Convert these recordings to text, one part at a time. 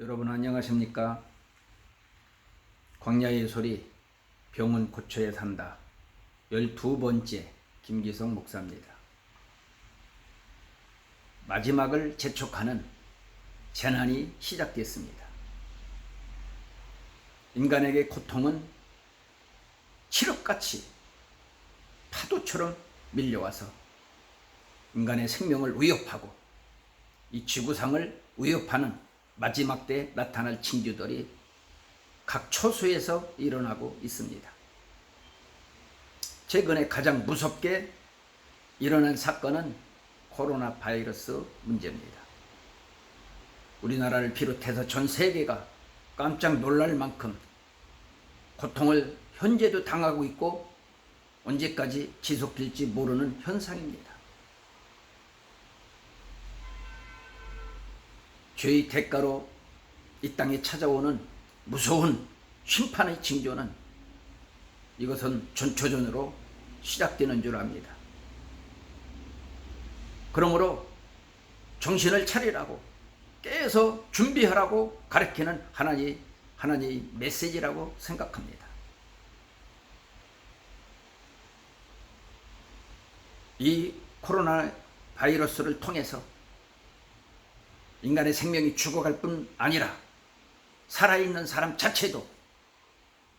여러분 안녕하십니까? 광야의 소리 병은 고쳐야 산다. 12번째 김기성 목사입니다. 마지막을 재촉하는 재난이 시작됐습니다. 인간에게 고통은 칠흑같이 파도처럼 밀려와서 인간의 생명을 위협하고 이 지구상을 위협하는 마지막 때에 나타날 징조들이 각 초소에서 일어나고 있습니다. 최근에 가장 무섭게 일어난 사건은 코로나 바이러스 문제입니다. 우리나라를 비롯해서 전 세계가 깜짝 놀랄 만큼 고통을 현재도 당하고 있고 언제까지 지속될지 모르는 현상입니다. 죄의 대가로 이 땅에 찾아오는 무서운 심판의 징조는 이것은 전초전으로 시작되는 줄 압니다. 그러므로 정신을 차리라고 깨서 준비하라고 가르치는 하나님, 하나님의 메시지라고 생각합니다. 이 코로나 바이러스를 통해서 인간의 생명이 죽어갈 뿐 아니라 살아있는 사람 자체도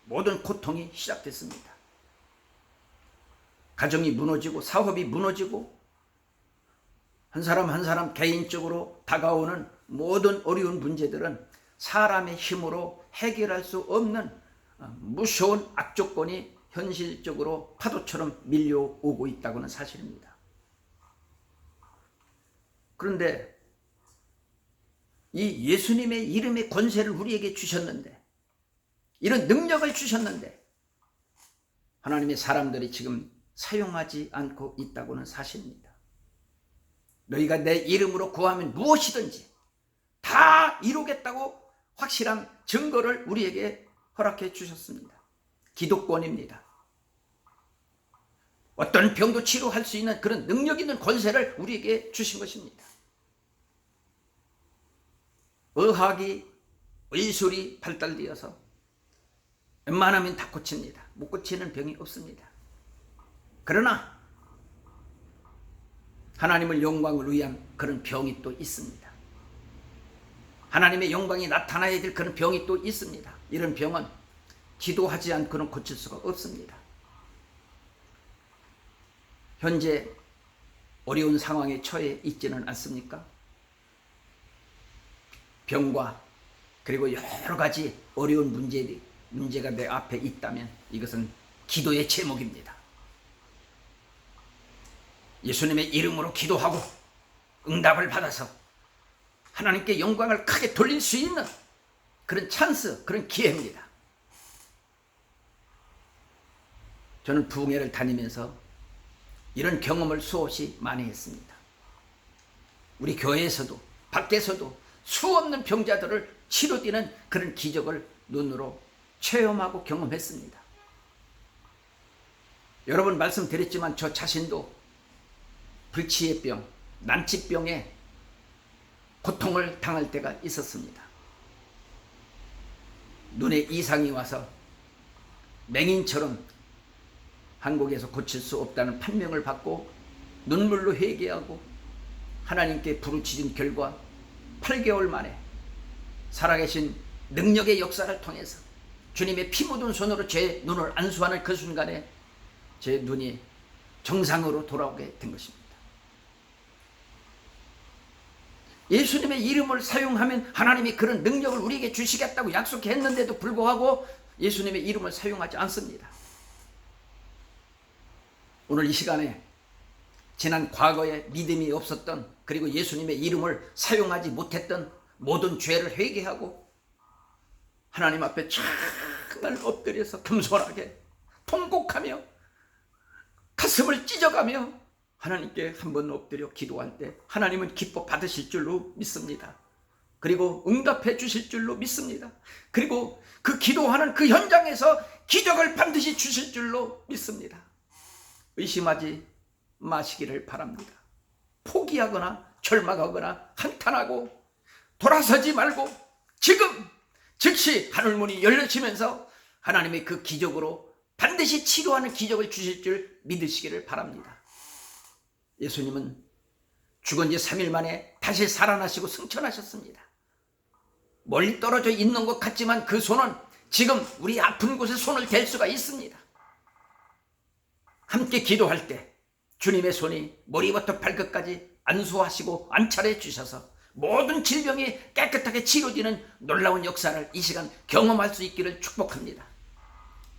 모든 고통이 시작됐습니다. 가정이 무너지고 사업이 무너지고 한 사람 한 사람 개인적으로 다가오는 모든 어려운 문제들은 사람의 힘으로 해결할 수 없는 어, 무서운 악조건이 현실적으로 파도처럼 밀려오고 있다고는 사실입니다. 그런데 이 예수님의 이름의 권세를 우리에게 주셨는데 이런 능력을 주셨는데 하나님의 사람들이 지금 사용하지 않고 있다고는 사실입니다. 너희가 내 이름으로 구하면 무엇이든지 다 이루겠다고 확실한 증거를 우리에게 허락해 주셨습니다. 기독권입니다. 어떤 병도 치료할 수 있는 그런 능력 있는 권세를 우리에게 주신 것입니다. 의학이 의술이 발달되어서 웬만하면 다 고칩니다. 못 고치는 병이 없습니다. 그러나 하나님을 영광을 위한 그런 병이 또 있습니다. 하나님의 영광이 나타나야 될 그런 병이 또 있습니다. 이런 병은 기도하지 않고는 고칠 수가 없습니다. 현재 어려운 상황에 처해 있지는 않습니까? 병과 그리고 여러 가지 어려운 문제들이 문제가 내 앞에 있다면 이것은 기도의 제목입니다. 예수님의 이름으로 기도하고 응답을 받아서 하나님께 영광을 크게 돌릴 수 있는 그런 찬스, 그런 기회입니다. 저는 부흥회를 다니면서 이런 경험을 수없이 많이 했습니다. 우리 교회에서도 밖에서도 수없는 병자들을 치료되는 그런 기적을 눈으로 체험하고 경험했습니다. 여러분 말씀드렸지만 저 자신도 불치의 병, 난치병에 고통을 당할 때가 있었습니다. 눈에 이상이 와서 맹인처럼 한국에서 고칠 수 없다는 판명을 받고 눈물로 회개하고 하나님께 부르짖은 결과 8개월 만에 살아계신 능력의 역사를 통해서 주님의 피 묻은 손으로 제 눈을 안수하는 그 순간에 제 눈이 정상으로 돌아오게 된 것입니다. 예수님의 이름을 사용하면 하나님이 그런 능력을 우리에게 주시겠다고 약속했는데도 불구하고 예수님의 이름을 사용하지 않습니다. 오늘 이 시간에 지난 과거에 믿음이 없었던 그리고 예수님의 이름을 사용하지 못했던 모든 죄를 회개하고 하나님 앞에 정말 엎드려서 겸손하게 통곡하며 가슴을 찢어가며 하나님께 한번 엎드려 기도할 때 하나님은 기뻐 받으실 줄로 믿습니다. 그리고 응답해 주실 줄로 믿습니다. 그리고 그 기도하는 그 현장에서 기적을 반드시 주실 줄로 믿습니다. 의심하지 마시기를 바랍니다. 포기하거나 절망하거나 한탄하고 돌아서지 말고 지금 즉시 하늘문이 열려지면서 하나님의 그 기적으로 반드시 치료하는 기적을 주실 줄 믿으시기를 바랍니다. 예수님은 죽은 지 3일 만에 다시 살아나시고 승천하셨습니다. 멀리 떨어져 있는 것 같지만 그 손은 지금 우리 아픈 곳에 손을 댈 수가 있습니다. 함께 기도할 때 주님의 손이 머리부터 발끝까지 안수하시고 안찰해 주셔서 모든 질병이 깨끗하게 치료되는 놀라운 역사를 이 시간 경험할 수 있기를 축복합니다.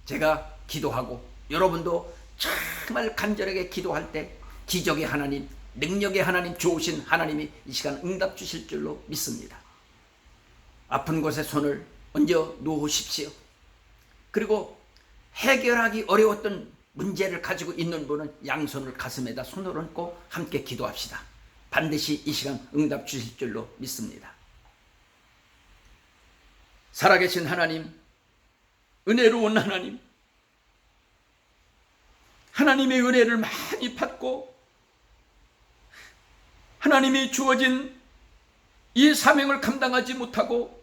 제가 기도하고 여러분도 정말 간절하게 기도할 때 기적의 하나님, 능력의 하나님, 좋으신 하나님이 이 시간 응답 주실 줄로 믿습니다. 아픈 곳에 손을 얹어 놓으십시오. 그리고 해결하기 어려웠던 문제를 가지고 있는 분은 양손을 가슴에다 손을 얹고 함께 기도합시다. 반드시 이 시간 응답 주실 줄로 믿습니다. 살아계신 하나님, 은혜로운 하나님, 하나님의 은혜를 많이 받고 하나님이 주어진 이 사명을 감당하지 못하고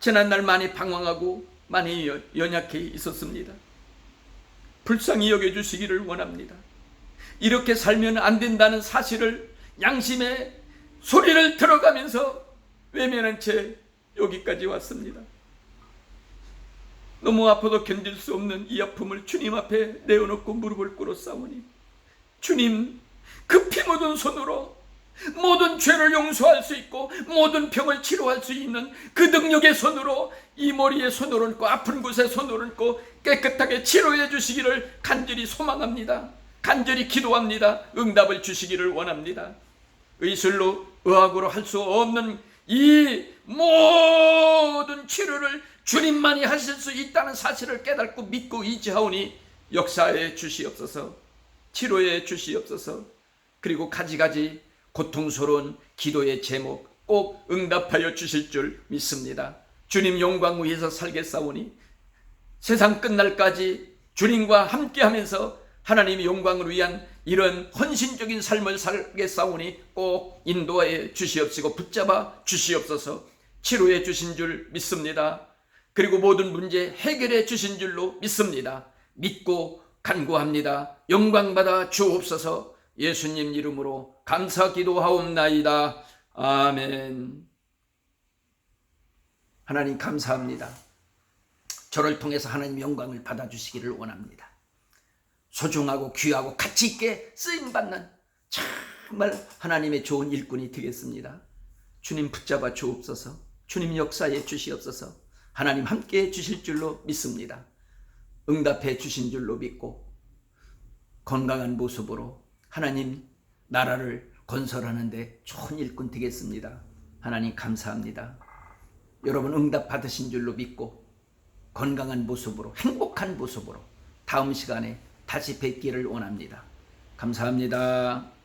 지난날 많이 방황하고 많이 연- 연약해 있었습니다. 불쌍히 여겨주시기를 원합니다. 이렇게 살면 안 된다는 사실을 양심의 소리를 들어가면서 외면한 채 여기까지 왔습니다. 너무 아파도 견딜 수 없는 이 아픔을 주님 앞에 내어놓고 무릎을 꿇어 싸우니 주님 그피 묻은 손으로 모든 죄를 용서할 수 있고 모든 병을 치료할 수 있는 그 능력의 손으로 이 머리에 손을 얹고 아픈 곳에 손을 얹고 깨끗하게 치료해 주시기를 간절히 소망합니다. 간절히 기도합니다. 응답을 주시기를 원합니다. 의술로 의학으로 할 수 없는 이 모든 치료를 주님만이 하실 수 있다는 사실을 깨닫고 믿고 의지하오니 역사에 주시옵소서 치료에 주시옵소서 그리고 가지가지 고통스러운 기도의 제목 꼭 응답하여 주실 줄 믿습니다. 주님 영광 위에서 살겠사오니 세상 끝날까지 주님과 함께 하면서 하나님의 영광을 위한 이런 헌신적인 삶을 살겠사오니 꼭 인도하여 주시옵시고 붙잡아 주시옵소서 치료해 주신 줄 믿습니다. 그리고 모든 문제 해결해 주신 줄로 믿습니다. 믿고 간구합니다. 영광 받아 주옵소서 예수님 이름으로 감사 기도하옵나이다. 아멘. 하나님 감사합니다. 저를 통해서 하나님 영광을 받아주시기를 원합니다. 소중하고 귀하고 가치 있게 쓰임 받는 정말 하나님의 좋은 일꾼이 되겠습니다. 주님 붙잡아 주옵소서. 주님 역사에 주시옵소서. 하나님 함께 해 주실 줄로 믿습니다. 응답해 주신 줄로 믿고 건강한 모습으로 하나님 나라를 건설하는데 좋은 일꾼 되겠습니다. 하나님 감사합니다. 여러분 응답 받으신 줄로 믿고 건강한 모습으로 행복한 모습으로 다음 시간에 다시 뵙기를 원합니다. 감사합니다.